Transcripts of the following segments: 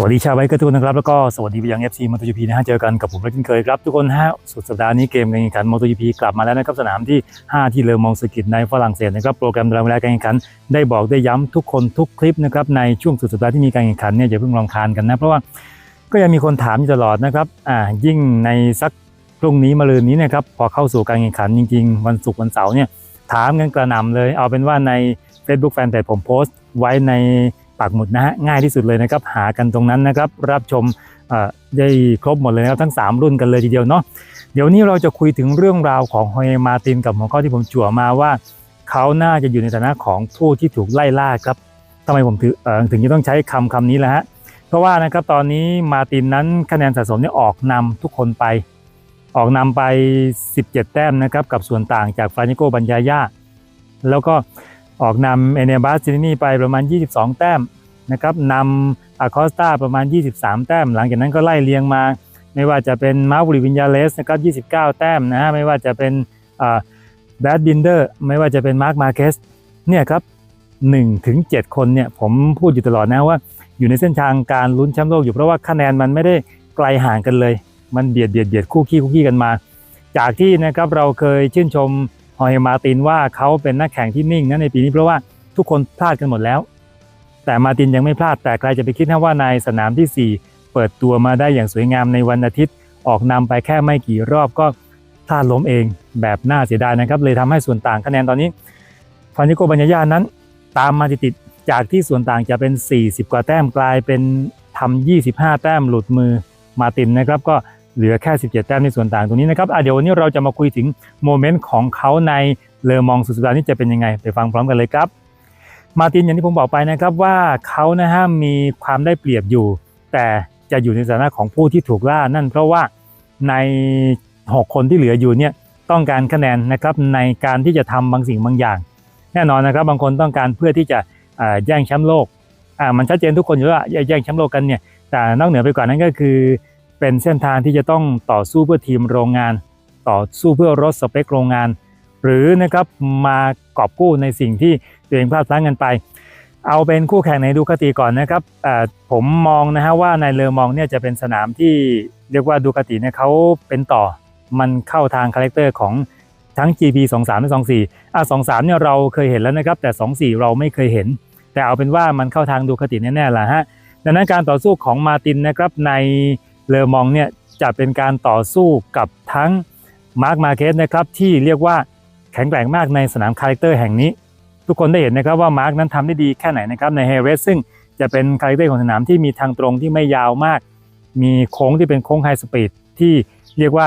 สวัสดีชาวไบค์กระทุกคนนะครับ แล้วก็สวัสดีไปยัง FC MotoGP นะฮะเจอกันกับผมและเช่นเคยครับ ทุกคนฮะสุดสัปดาห์นี้เกมการแข่งขัน MotoGP กลับมาแล้วนะครับ สนามที่ 5 ที่เลอมองสกิตในฝรั่งเศสนะครับ โปรแกรมตารางเวลาการแข่งขันได้บอกได้ย้ำทุกคนทุกคลิปนะครับ ในช่วงสุดสัปดาห์ที่มีการแข่งขันเนี่ยอย่าเพิ่งรำคาญกันนะ เพราะว่าก็ยังมีคนถามอยู่ตลอดนะครับอ่ายิ่งในสักพรุ่งนี้มะรืนนี้นะครับพอเข้าสู่การแข่งขันจริง ๆ วันศุกร์วันเสาร์เนี่ยถามกันกระหน่ำเลย เอาเป็นว่าใน Facebook Fanpage ผมโพสต์ไว้ใน ปักหมุดนะฮะง่ายที่สุดเลยนะครับหากันตรงนั้นนะครับรับชมได้ครบหมดเลยนะครับทั้ง 3 รุ่นกันเลยทีเดียวเนาะเดี๋ยวนี้เราจะคุยถึงเรื่องราวของฮอยมาตินกับหัวข้อที่ผมจั่วมาว่า เขาน่าจะอยู่ในฐานะของผู้ที่ถูกไล่ล่าครับทำไมผมถึงถึงจะต้องใช้คำคำนี้แหละฮะเพราะว่านะครับตอนนี้มาตินนั้นคะแนนสะสมเนี่ยออกนำทุกคนไป ออกนำไป 17 แต้มนะครับกับส่วนต่างจากฟรานิโกบัญญายาแล้วก็ ออกนำเอเนบัสซินี่ไปประมาณ 22 แต้มนะครับนำอาคอสตาประมาณ 23 แต้ม หลังจากนั้นก็ไล่เรียงมา ไม่ว่าจะเป็นมาร์บุริวินยาเลสนะครับ29 แต้มนะฮะไม่ว่าจะเป็นแบดบินเดอร์ไม่ว่าจะเป็นมาร์คมาเคสเนี่ยครับ1ถึง7คนเนี่ยผมพูดอยู่ตลอดนะว่า อยู่ในเส้นทางการลุ้นแชมป์โลกอยู่เพราะว่าคะแนนมันไม่ได้ไกลห่างกันเลย มันเบียดเบียดเบียดคู่ขี้คู่ขี้กันมา จากที่นะครับเราเคยชื่นชม ฮอยมาตินว่าเขาเป็นนักแข่งที่นิ่งนะในปีนี้เพราะว่าทุกคนพลาดกันหมดแล้ว แต่มาตินยังไม่พลาดแต่ใครจะไปคิดนะว่าในสนามที่ 4 เปิดตัวมาได้อย่างสวยงามในวันอาทิตย์ ออกนำไปแค่ไม่กี่รอบก็พลาดล้มเองแบบน่าเสียดายนะครับ เลยทำให้ส่วนต่างคะแนนตอนนี้ฟานิโกบัญญานั้น ตามมาติดๆจากที่ส่วนต่างจะเป็น 40 กว่าแต้มกลายเป็นทำ25 แต้มหลุดมือมาตินนะครับก็ เหลือแค่ 17 แต้มในส่วนต่างตรงนี้นะครับอะเดี๋ยววันนี้เราจะมาคุยถึงโมเมนต์ของเขาในเลอมองสุดสัปดาห์นี้จะเป็นยังไง ไปฟังพร้อมกันเลยครับ มาตินอย่างที่ผมบอกไปนะครับว่าเขานะฮะมีความได้เปรียบอยู่ แต่จะอยู่ในฐานะของผู้ที่ถูกล่านั่นเพราะว่าใน 6 คนที่เหลืออยู่เนี่ยต้องการคะแนนนะครับในการที่จะทำบางสิ่งบางอย่าง แน่นอนนะครับบางคนต้องการเพื่อที่จะแย่งแชมป์โลกมันชัดเจนทุกคนอยู่แล้วว่าแย่งแชมป์โลกกันเนี่ยแต่นอกเหนือไปกว่านั้นก็คือ เป็นเส้นทางที่จะต้องต่อสู้เพื่อทีมโรงงาน ต่อสู้เพื่อรถสเปคโรงงาน หรือนะครับมากอบกู้ในสิ่งที่ตัวเองพลาดพลั้งกันไป เอาเป็นคู่แข่งในดูคาติก่อนนะครับผมมองนะฮะว่าในเลอมองเนี่ยจะเป็นสนามที่เรียกว่าดูคาติเนี่ยเขาเป็นต่อมันเข้าทางคาแรคเตอร์ของทั้ง GP 23และ24อะ23เนี่ยเราเคยเห็นแล้วนะครับแต่ 24 เราไม่เคยเห็น แต่เอาเป็นว่ามันเข้าทางดูคาติแน่ๆล่ะฮะดังนั้นการต่อสู้ของมาตินนะครับใน เลอมองเนี่ยจะเป็นการต่อสู้กับทั้งมาร์คมาเคสนะครับที่เรียกว่าแข็งแกร่งมากในสนามคาแรคเตอร์แห่งนี้ ทุกคนได้เห็นนะครับว่ามาร์คนั้นทำได้ดีแค่ไหนนะครับในเฮเรสซึ่งจะเป็นคาแรคเตอร์ของสนามที่มีทางตรงที่ไม่ยาวมาก มีโค้งที่เป็นโค้งไฮสปีดที่เรียกว่า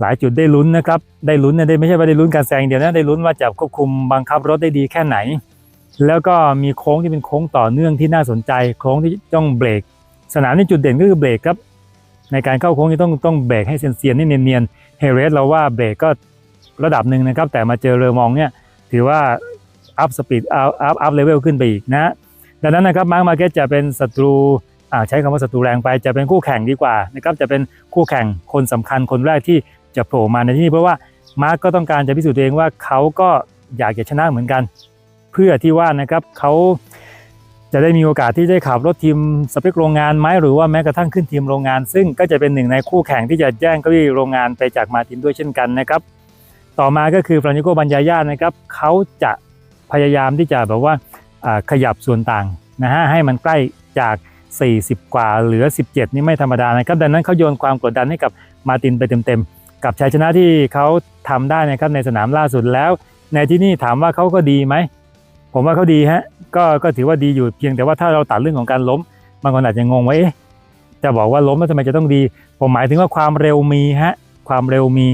หลายจุดได้ลุ้นนะครับได้ลุ้นเนี่ยไม่ใช่ว่าได้ลุ้นการแซงเดียวนะได้ลุ้นว่าจะควบคุมบังคับรถได้ดีแค่ไหน แล้วก็มีโค้งที่เป็นโค้งต่อเนื่องที่น่าสนใจ โค้งที่ต้องเบรก สนามนี้จุดเด่นก็คือเบรกครับ ในการเข้าโค้งนี่ต้องต้องเบรกให้เซียนๆนี่เนียนๆเฮเรสเราว่าเบรกก็ระดับหนึ่งนะครับ แต่มาเจอเรอมองเนี่ยถือว่าอัพสปีดอัพอัพอัพเลเวลขึ้นไปอีกนะดังนั้นนะครับมาร์คมาเก็ตจะเป็นศัตรูใช้คำว่าศัตรูแรงไปจะเป็นคู่แข่งดีกว่านะครับจะเป็นคู่แข่งคนสำคัญคนแรกที่จะโผล่มาในที่นี้เพราะว่ามาร์กก็ต้องการจะพิสูจน์ตัวเองว่าเขาก็อยากจะชนะเหมือนกัน เพื่อที่ว่านะครับเขา จะได้มีโอกาสที่ได้ขับรถทีมสเปคโรงงานไหมหรือว่าแม้กระทั่งขึ้นทีมโรงงาน ซึ่งก็จะเป็นหนึ่งในคู่แข่งที่จะแย่งเก้าอี้โรงงานไปจากมาตินด้วยเช่นกันนะครับ ต่อมาก็คือฟรานิโกบัญญายานะครับเขาจะพยายามที่จะแบบว่าขยับส่วนต่างนะฮะให้มันใกล้จาก 40 กว่าเหลือ 17 นี่ไม่ธรรมดานะครับ ดังนั้นเขาโยนความกดดันให้กับมาตินไปเต็มๆ กับชัยชนะที่เขาทำได้นะครับในสนามล่าสุดแล้ว ในที่นี่ถามว่าเขาก็ดีไหม ผมว่าเขาดีฮะก็ก็ถือว่าดีอยู่เพียงแต่ว่าถ้าเราตัดเรื่องของการล้มบางคนอาจจะงงว่าเอ๊ะจะบอกว่าล้มแล้วทำไมจะต้องดี ผมหมายถึงว่าความเร็วมีฮะความเร็วมี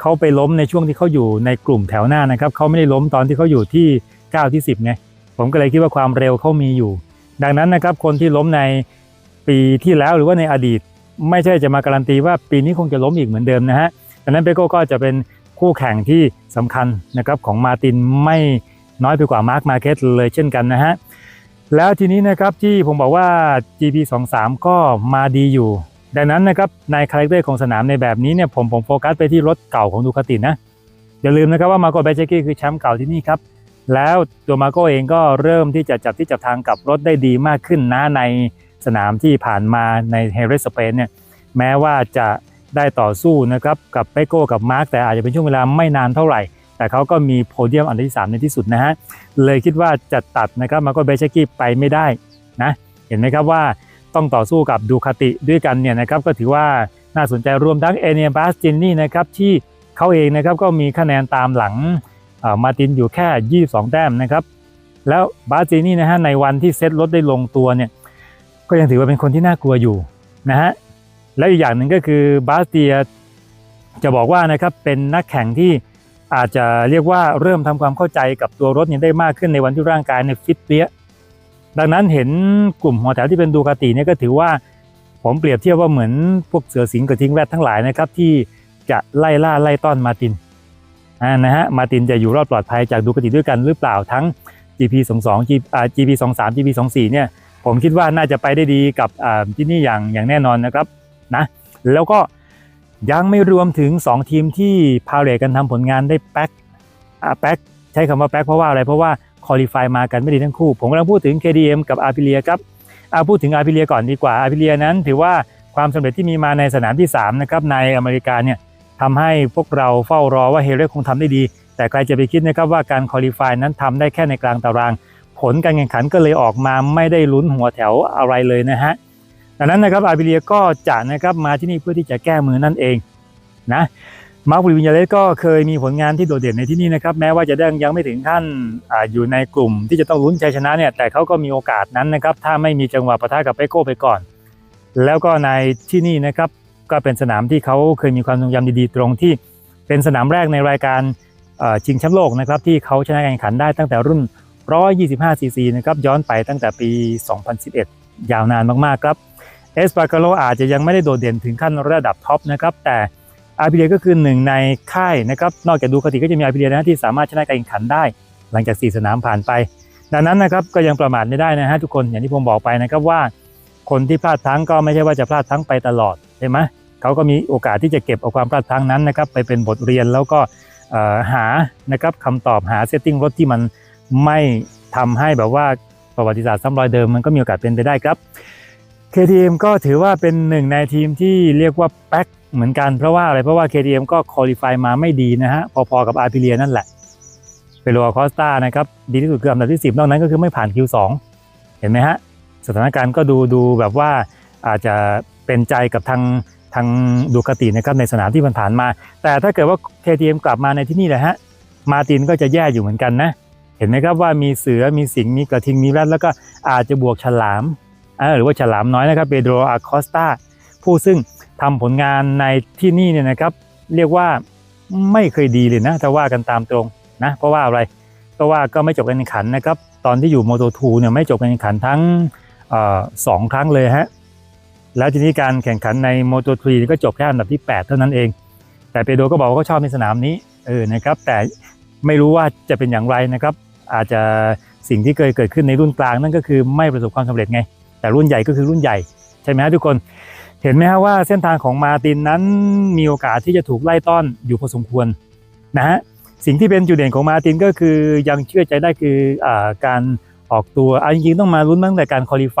เขาไปล้มในช่วงที่เขาอยู่ในกลุ่มแถวหน้านะครับเขาไม่ได้ล้มตอนที่เขาอยู่ที่ 9 ที่ 10ไงผมก็เลยคิดว่าความเร็วเขามีอยู่ ดังนั้นนะครับคนที่ล้มในปีที่แล้วหรือว่าในอดีต ไม่ใช่จะมาการันตีว่าปีนี้คงจะล้มอีกเหมือนเดิมนะฮะดังนั้นเปโก้ก็จะเป็นคู่แข่งที่สำคัญนะครับของมาตินไม่ น้อยไปกว่ามาร์คมาร์เก็ตเลยเช่นกันนะฮะแล้วทีนี้นะครับที่ผมบอกว่า GP 2 3 ก็มาดีอยู่ ดังนั้นนะครับในคาแรคเตอร์ของสนามในแบบนี้เนี่ยผมผมโฟกัสไปที่รถเก่าของดูคาตินะ อย่าลืมนะครับว่ามาโกเบเจกี้คือแชมป์เก่าที่นี่ครับ แล้วตัวมาโกเองก็เริ่มที่จะจับที่จับทางกับรถได้ดีมากขึ้นนะในสนามที่ผ่านมาในเฮเรสเปนเนี่ยแม้ว่าจะได้ต่อสู้นะครับกับเปโก้กับมาร์กแต่อาจจะเป็นช่วงเวลาไม่นานเท่าไหร่ แต่เขาก็มีโพเดียมอันดับที่3ในที่สุดนะฮะเลยคิดว่าจะตัดนะครับมาโกเบเชกี้ไปไม่ได้นะเห็นไหมครับว่าต้องต่อสู้กับดูคาติด้วยกันเนี่ยนะครับก็ถือว่าน่าสนใจรวมทั้งเอเนียบาสจินนี่นะครับที่เขาเองนะครับก็มีคะแนนตามหลังมาร์ตินอยู่แค่ 22 แต้มนะครับ แล้วบาสจินนี่นะฮะในวันที่เซตรถได้ลงตัวเนี่ยก็ยังถือว่าเป็นคนที่น่ากลัวอยู่นะฮะแล้วอีกอย่างหนึ่งก็คือบาสเตียจะบอกว่านะครับเป็นนักแข่งที่ อาจจะเรียกว่าเริ่มทำความเข้าใจกับตัวรถนี่ยได้มากขึ้นในวันที่ร่างกายในฟิตเปี้ยดังนั้นเห็นกลุ่มหัวแถวที่เป็นดูคาติเนี่ยก็ถือว่าผมเปรียบเทียบว่าเหมือนพวกเสือสิงห์กระทิงแรดทั้งหลายนะครับที่จะไล่ล่าไล่ต้อนมาตินอ่านะฮะมาตินจะอยู่รอดปลอดภัยจากดูคาติด้วยกันหรือเปล่าทั้ง GP 22 G อ่า GP 23 GP 24เนี่ยผมคิดว่าน่าจะไปได้ดีกับที่นี่อย่างอย่างแน่นอนนะครับนะแล้วก็ ยังไม่รวมถึง 2 ทีมที่พาเรทกันทำผลงานได้แป๊กอ่าแป๊กใช้คำว่าแป๊กเพราะว่าอะไร เพราะว่าคอลี่ไฟมากันไม่ดีทั้งคู่ ผมกำลังพูดถึง KDM กับอาร์พิเลียครับเอาพูดถึงอาร์พิเลียก่อนดีกว่าอาร์พิเลียนั้น ถือว่าความสำเร็จที่มีมาในสนามที่3นะครับในอเมริกาเนี่ยทำให้พวกเราเฝ้ารอว่าเฮเรคงทำได้ดี แต่ใครจะไปคิดนะครับว่าการคอลี่ไฟนั้นทำได้แค่ในกลางตาราง ผลการแข่งขันก็เลยออกมาไม่ได้ลุ้นหัวแถวอะไรเลยนะฮะ ดังนั้นนะครับอาร์พิเลียก็จะนะครับมาที่นี่เพื่อที่จะแก้มือนั่นเองนะมาร์ควิวินยาเลสก็เคยมีผลงานที่โดดเด่นในที่นี่นะครับแม้ว่าจะยังยังไม่ถึงขั้นออยู่ในกลุ่มที่จะต้องลุ้นชัยชนะเนี่ยแต่เขาก็มีโอกาสนั้นนะครับถ้าไม่มีจังหวะปะทะกับเปโก้ไปก่อน แล้วก็ในที่นี่นะครับก็เป็นสนามที่เขาเคยมีความทรงจำดีๆ ตรงที่เป็นสนามแรกในรายการชิงแชมป์โลกนะครับที่เขาชนะการแข่งขันได้ตั้งแต่รุ่น 125ซีซีนะครับย้อนไปตั้งแต่ปี 2011 ยาวนานมากๆครับ เอสปา a าโลอาจจะยังไม่ได้โดดเด่นถึงขั้นระดับท็อปนะครับแต่อาร์พีเก็คือหนึ่งในค่ายนะครับนอกจากดูคติก็จะมีอาร์พีเนะที่สามารถชนะการแข่งขันได้ หลังจาก 4 สนามผ่านไป ดังนั้นนะครับก็ยังประมาทไม่ได้นะฮะทุกคนอย่างที่ผมบอกไปนะครับว่า คนที่พลาดพลั้งก็ไม่ใช่ว่าจะพลาดพลั้งไปตลอดใช่ไหมเขาก็มีโอกาสที่จะเก็บเอาความพลาดพลั้งนั้นนะครับไปเป็นบทเรียนแล้วก็หานะครับคำตอบหาเซตติ้งรถที่มันไม่ทำให้แบบว่าประวัติศาสตร์ซ้ำรอยเดิมมันก็มีโอกาสเป็นไปได้ครับ KTM ก็ถือว่าเป็นหนึ่งในทีมที่เรียกว่าแป๊กเหมือนกันเพราะว่าอะไรเพราะว่า KTM ก็คอลี่ไฟมาไม่ดีนะฮะ พอๆกับอาร์พิเลียนั่นแหละเปโลคอสตานะครับ ดีที่สุดคืออันดับที่ 10 นอกนั้นก็คือไม่ผ่าน Q2 เห็นไหมฮะ สถานการณ์ก็ดูดูแบบว่าอาจจะเป็นใจกับทางทางดูคาตินะครับในสนามที่ผ่านมา แต่ถ้าเกิดว่า KTM กลับมาในที่นี่แหละฮะมาตินก็จะแย่อยู่เหมือนกันนะ เห็นไหมครับว่ามีเสือมีสิงมีกระทิงมีแรดแล้วก็อาจจะบวกฉลาม หรือว่าฉลามน้อยนะครับเปโดรอาคอสตาผู้ซึ่งทำผลงานในที่นี่เนี่ยนะครับเรียกว่าไม่เคยดีเลยนะถ้าว่ากันตามตรงนะเพราะว่าอะไรเพราะว่าก็ไม่จบการแข่งขันนะครับตอนที่อยู่โมโตทูเนี่ยไม่จบการแข่งขันทั้งออสองครั้งเลยฮะแล้วทีนี้การแข่งขันในโมโตทรีก็จบแค่อันดับที่ 8 เท่านั้นเอง แต่เปโดรก็บอกว่าเขาชอบในสนามนี้เออนะครับแต่ไม่รู้ว่าจะเป็นอย่างไรนะครับ อาจจะสิ่งที่เคยเกิดขึ้นในรุ่นกลางนั่นก็คือไม่ประสบความสำเร็จไง แต่รุ่นใหญ่ก็คือรุ่นใหญ่ใช่ไหมฮะทุกคนเห็นไหมฮะว่าเส้นทางของมาตินนั้นมีโอกาสที่จะถูกไล่ต้อนอยู่พอสมควรนะฮะสิ่งที่เป็นจุดเด่นของมาตินก็คือยังเชื่อใจได้คืออการออกตัวอาจริงๆต้องมาลุ้นตั้งแต่การคอลี่ไฟ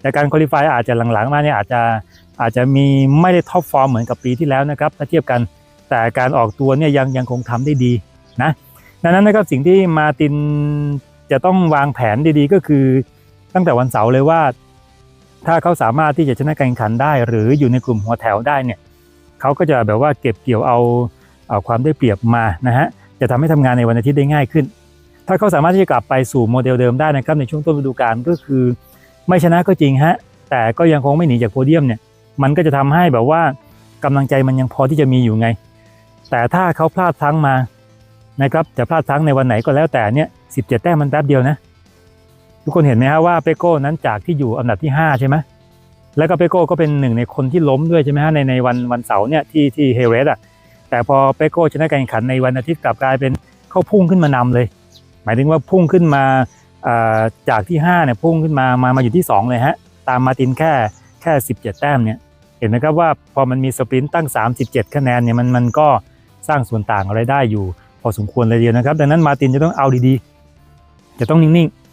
แต่การคอลี่ไฟอาจจะหลังๆมาเนี่ยอาจจะอาจจะมีไม่ได้ท็อปฟอร์มเหมือนกับปีที่แล้วนะครับถ้าเทียบกันแต่การออกตัวเนี่ยยังยังคงทำได้ดีนะดังนั้นนะครับสิ่งที่มาตินจะต้องวางแผนดีๆ ก็คือตั้งแต่วันเสาร์เลยว่า ถ้าเขาสามารถที่จะชนะการแข่งขันได้ หรืออยู่ในกลุ่มหัวแถวได้เนี่ยเขาก็จะแบบว่าเก็บเกี่ยวเอาเอาความได้เปรียบมานะฮะจะทำให้ทำงานในวันอาทิตย์ได้ง่ายขึ้น ถ้าเขาสามารถที่จะกลับไปสู่โมเดลเดิมได้นะครับในช่วงต้นฤดูกาลก็คือ ไม่ชนะก็จริงฮะแต่ก็ยังคงไม่หนีจากโพเดียมเนี่ยมันก็จะทำให้แบบว่ากำลังใจมันยังพอที่จะมีอยู่ไง แต่ถ้าเขาพลาดพลั้งมานะครับจะพลาดพลั้งในวันไหนก็แล้วแต่เนี่ยสิบเจ็ดแต้มมันแป๊บเดียวนะ ทุกคนเห็นไหมฮะว่าเปโก้นั้นจากที่อยู่อันดับที่ 5 ใช่ไหมแล้วก็เปโก้ก็เป็นหนึ่งในคนที่ล้มด้วยใช่ไหมฮะในในวันวันเสาร์เนี่ยที่ที่เฮเรสอะแต่พอเปโก้ชนะการแข่งขันในวันอาทิตย์กลับกลายเป็นเข้าพุ่งขึ้นมานำเลย หมายถึงว่าพุ่งขึ้นมาจากที่5เนี่ยพุ่งขึ้นมามามาอยู่ที่ 2 เลยฮะตามมาตินแค่แค่ 17 แต้มเนี่ยเห็นไหมครับว่าพอมันมีสปรินต์ตั้ง 37 คะแนนเนี่ยมันมันก็สร้างส่วนต่างอะไรได้อยู่ พอสมควรเลยเดียวนะครับ ดังนั้นมาตินจะต้องเอาดีๆ จะต้องนิ่งๆ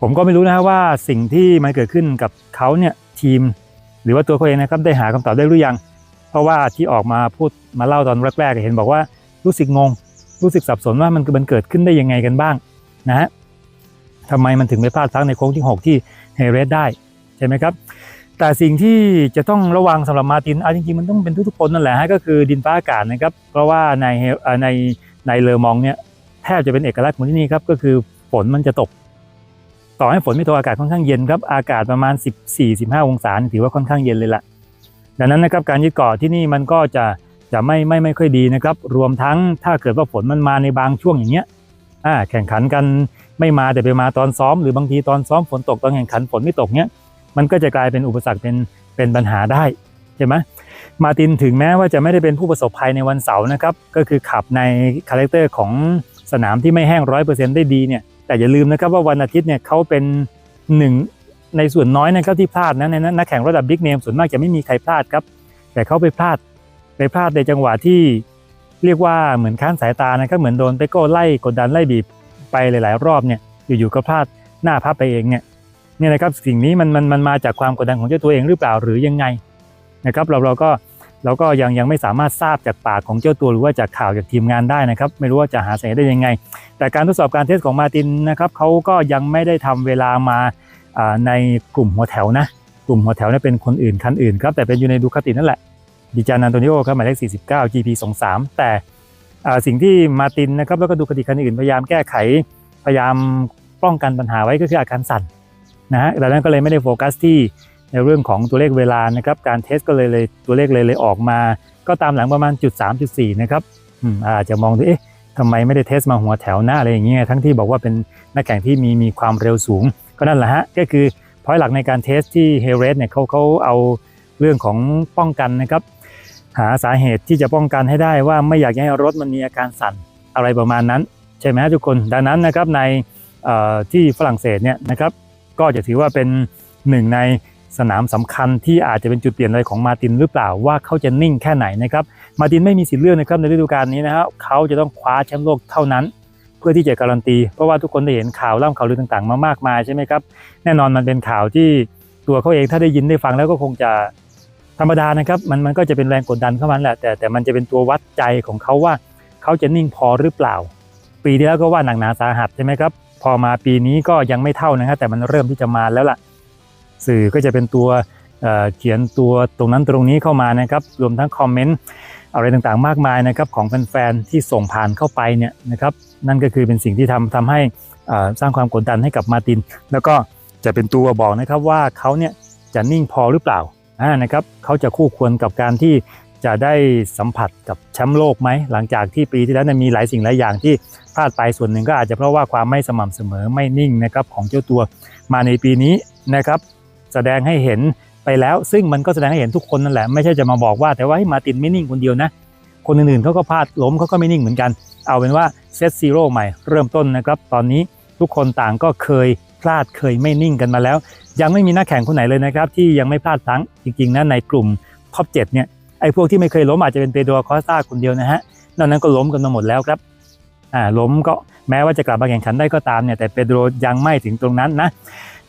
ผมก็ไม่รู้นะว่าสิ่งที่มันเกิดขึ้นกับเขาเนี่ยทีม หรือว่าตัวเขาเองนะครับได้หาคำตอบได้หรือยัง เพราะว่าที่ออกมาพูดมาเล่าตอนแรกๆเห็นบอกว่ารู้สึกงง รู้สึกสับสนว่ามันมันเกิดขึ้นได้ยังไงกันบ้างนะฮะทำไมมันถึงไปพลาดพลั้งในโค้งที่ 6 ที่เฮเรสได้ใช่ไหมครับแต่สิ่งที่จะต้องระวังสำหรับมาตินเอาจริงๆมันต้องเป็นทุกๆคนนั่นแหละฮะก็คือดินฟ้าอากาศนะครับ เพราะว่าในในในเลอมองเนี่ยแทบจะเป็นเอกลักษณ์ของที่นี่ครับก็คือฝนมันจะตก ต่อให้ฝนไม่ตกอากาศค่อนข้างเย็นครับอากาศประมาณ 14-15 องศาถือว่าค่อนข้างเย็นเลยล่ะดังนั้นนะครับการยึดเกาะที่นี่มันก็จะจะไม่ไม่ไม่ค่อยดีนะครับ รวมทั้งถ้าเกิดว่าฝนมันมาในบางช่วงอย่างเงี้ยอ่าแข่งขันกันไม่มาแต่ไปมาตอนซ้อม หรือบางทีตอนซ้อมฝนตกตอนแข่งขันฝนไม่ตกเนี้ยมันก็จะกลายเป็นอุปสรรคเป็นเป็นปัญหาได้ใช่ไหมมาตินถึงแม้ว่าจะไม่ได้เป็นผู้ประสบภัยในวันเสาร์นะครับก็คือขับในคาแรคเตอร์ของสนามที่ไม่แห้งร้อยเปอร์เซ็นต์ได้ดีเนี่ย แต่อย่าลืมนะครับว่าวันอาทิตย์เนี่ยเขาเป็นหนึ่งในส่วนน้อยนะครับที่พลาดนะในนักแข่งระดับบิ๊กเนมส่วนมากจะไม่มีใครพลาดครับ แต่เขาไปพลาดไปพลาดในจังหวะที่เรียกว่าเหมือนค้านสายตานะครับเหมือนโดนเปโก้ไล่กดดันไล่บีบไปหลาย ๆ รอบเนี่ยอยู่ๆก็พลาดหน้าพับไปเองเนี่ยเนี่ยนะครับสิ่งนี้มันมันมันมาจากความกดดันของเจ้าตัวเองหรือเปล่าหรือยังไงนะครับเราเราก็ เราก็ยังยังไม่สามารถทราบจากปากของเจ้าตัวหรือว่าจากข่าวจากทีมงานได้นะครับ ไม่รู้ว่าจะหาสาเหตุได้ยังไง แต่การทดสอบการเทสของมาตินนะครับเขาก็ยังไม่ได้ทำเวลามาในกลุ่มหัวแถวนะ กลุ่มหัวแถวเนี่เป็นคนอื่นคันอื่นครับแต่เป็นอยู่ในดูคาตินั่นแหละดิจานันโตนิโอครับหมายเลข 49 GP 23แต่อ่าสิ่งที่มาตินนะครับแล้วก็ดูคาติคันอื่นพยายามแก้ไขพยายามป้องกันปัญหาไว้ก็คืออาการสั่นนะฮะดังนั้นก็เลยไม่ได้โฟกัสที่ ในเรื่องของตัวเลขเวลานะครับ การเทสก็เลยเลยตัวเลขเลยเลยออกมา ก็ตามหลังประมาณจุด3จุด4นะครับอืมอาจจะมองดูเอ๊ะทำไมไม่ได้เทสมาหัวแถวหน้าอะไรอย่างเงี้ยทั้งที่บอกว่าเป็นนักแข่งที่มีมีความเร็วสูง ก็นั่นแหละฮะก็คือพอยหลักในการเทสที่เฮเรสเนี่ยเขาเขาเอาเรื่องของป้องกันนะครับ หาสาเหตุที่จะป้องกันให้ได้ว่าไม่อยากให้รถมันมีอาการสั่นอะไรประมาณนั้น ใช่ไหมฮะทุกคนดังนั้นนะครับในที่ฝรั่งเศสเนี่ยนะครับก็จะถือว่าเป็นหนึ่งใน สนามสำคัญที่อาจจะเป็นจุดเปลี่ยนอะไรของมาตินหรือเปล่าว่าเขาจะนิ่งแค่ไหนนะครับมาตินไม่มีสิทธิ์เลือกนะครับในฤดูกาลนี้นะครับเขาจะต้องคว้าแชมป์โลกเท่านั้น เพื่อที่จะการันตี เพราะว่าทุกคนได้เห็นข่าวเล่าข่าวลือต่างๆ มามากมายใช่ไหมครับแน่นอนมันเป็นข่าวที่ตัวเขาเองถ้าได้ยินได้ฟังแล้วก็คงจะธรรมดานะครับมันมันก็จะเป็นแรงกดดันเข้ามาแหละแต่แต่มันจะเป็นตัววัดใจของเขาว่าเขาจะนิ่งพอหรือเปล่า ปีที่แล้วก็ว่าหนักหนาสาหัสใช่ไหมครับพอมาปีนี้ก็ยังไม่เท่านะครับแต่มันเริ่มที่จะมาแล้วล่ะ สื่อก็จะเป็นตัวเเขียนตัวตรงนั้นตรงนี้เข้ามานะครับ รวมทั้งคอมเมนต์อะไรต่างๆ มากมายนะครับของแฟนๆที่ส่งผ่านเข้าไปเนี่ยนะครับนั่นก็คือเป็นสิ่งที่ทำทำให้สร้างความกดดันให้กับมาติน แล้วก็จะเป็นตัวบอกนะครับว่าเขาเนี่ยจะนิ่งพอหรือเปล่านะครับเขาจะคู่ควรกับการที่จะได้สัมผัสกับแชมป์โลกไหม หลังจากที่ปีที่แล้วนยมีหลายสิ่งหลายอย่างที่พลาดไปส่วนหนึ่งก็อาจจะเพราะว่าความไม่สม่ำเสมอไม่นิ่งนะครับของเจ้าตัวมาในปีนี้นะครับ แสดงให้เห็นไปแล้ว ซึ่งมันก็แสดงให้เห็นทุกคนนั่นแหละไม่ใช่จะมาบอกว่าแต่ว่าให้มาตินไม่นิ่งคนเดียวนะ คนอื่นๆเขาก็พลาดล้มเขาก็ไม่นิ่งเหมือนกัน เอาเป็นว่าเซตซีโร่ใหม่เริ่มต้นนะครับตอนนี้ทุกคนต่างก็เคยพลาดเคยไม่นิ่งกันมาแล้ว ยังไม่มีนักแข่งคนไหนเลยนะครับที่ยังไม่พลาดพลั้งจริงๆนะในกลุ่มท็อปเจ็เนี่ยไอ้พวกที่ไม่เคยล้มอาจจะเป็นเปโดรคอสตาคนเดียวนะฮะนอกนั้นก็ล้มกันมาหมดแล้วครับอ่าล้มก็แม้ว่าจะกลับมาแข่งขันได้ก็ตามเนี่ยแต่เปโดรยังไม่ถึงตรงนั้นนะ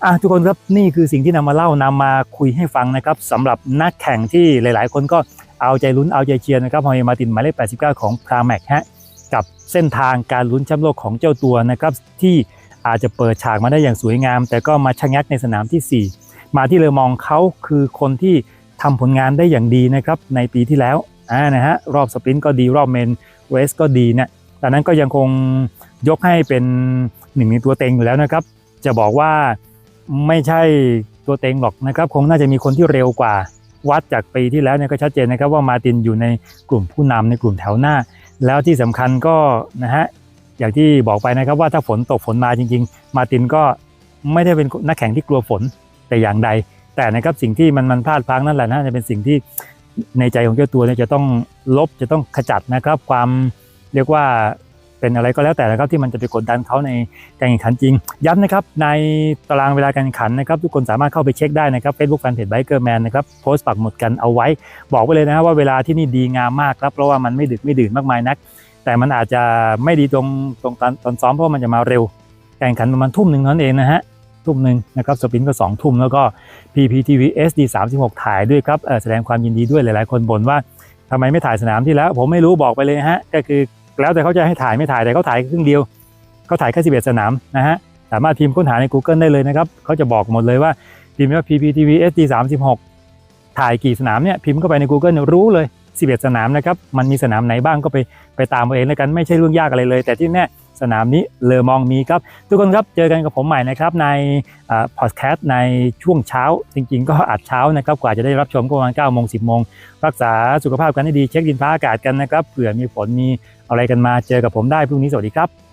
อะทุกคนครับนี่คือสิ่งที่นำมาเล่านำมาคุยให้ฟังนะครับสำหรับนักแข่งที่หลาย ๆ คนก็เอาใจลุ้นเอาใจเชียร์นะครับฮอยมาตินหมายเลข 89 ของพราแมกฮะกับเส้นทางการลุ้นแชมป์โลกของเจ้าตัวนะครับที่อาจจะเปิดฉากมาได้อย่างสวยงาม แต่ก็มาชะงักในสนามทีสี่4 มาที่เลอมองเขาคือคนที่ทำผลงานได้อย่างดีนะครับในปีที่แล้วอ่านะฮะรอบสปรินต์ก็ดีรอบเมนเวสก็ดีเนี่ยดังนั้นก็ยังคงยกให้เป็นหนึ่งในตัวเต็งอยู่แล้วนะครับ จะบอกว่า ไม่ใช่ตัวเต็งหรอกนะครับ คงน่าจะมีคนที่เร็วกว่าวัดจากปีที่แล้วเนี่ยก็ชัดเจนนะครับว่ามาตินอยู่ในกลุ่มผู้นำในกลุ่มแถวหน้า แล้วที่สำคัญก็นะฮะอย่างที่บอกไปนะครับว่าถ้าฝนตกฝนมาจริง ๆ มาตินก็ไม่ได้เป็นนักแข่งที่กลัวฝนแต่อย่างใด แต่นะครับสิ่งที่มันมันพลาดพลั้งนั่นแหละนะจะเป็นสิ่งที่ในใจของเจ้าตัวเนี่ยจะต้องลบจะต้องขจัดนะครับ ความเรียกว่า เป็นอะไรก็แล้วแต่นะครับที่มันจะไปกดดันเขาในการแข่งขันจริง ย้ำนะครับในตารางเวลาการแข่งขันนะครับทุกคนสามารถเข้าไปเช็คได้นะครับ Facebook Fanpage Biker Man นะครับโพสต์ปักหมุดกันเอาไว้ บอกไว้เลยนะครับว่าเวลาที่นี่ดีงามมากครับเพราะว่ามันไม่ดึกไม่ดื่นมากมายนัก แต่มันอาจจะไม่ดีตรงตรงตอนตอนซ้อมเพราะมันจะมาเร็วการแข่งขันประมาณทุ่มหนึ่งนั้นเองนะฮะทุ่มหนึ่งนะครับสปินก็สองทุ่มแล้วก็ PPTV SD 36 ถ่ายด้วยครับแสดงความยินดีด้วยหลายๆ คนบ่นว่าทำไมไม่ถ่ายสนามที่แล้ว ผมไม่รู้บอกไปเลยฮะก็คือ แล้วแต่เขาจะให้ถ่ายไม่ถ่ายแต่เขาถ่ายครึ่งเดียวเขาถ่ายแค่11สนามนะฮะสามารถพิมพ์ค้นหาใน Google ได้เลยนะครับเขาจะบอกหมดเลยว่าพิมพ์ว่า PPTV SD 36ถ่ายกี่สนามเนี่ยพิมพ์เข้าไปใน Google เนี่ยรู้เลย 11 สนามนะครับมันมีสนามไหนบ้างก็ไปไปตามเอาเองแล้วกันไม่ใช่เรื่องยากอะไรเลย แต่ที่แน่สนามนี้เลอมองมีครับ ทุกคนครับเจอกันกับผมใหม่นะครับในพอดแคสต์ในช่วงเช้า จริง ๆ ก็อัดเช้านะครับกว่าจะได้รับชมก็ประมาณ9โมง10โมงรักษาสุขภาพกันให้ดีเช็คดินฟ้าอากาศกันนะครับเผื่อมีฝนมี อะไรกันมาเจอกับผมได้พรุ่งนี้สวัสดีครับ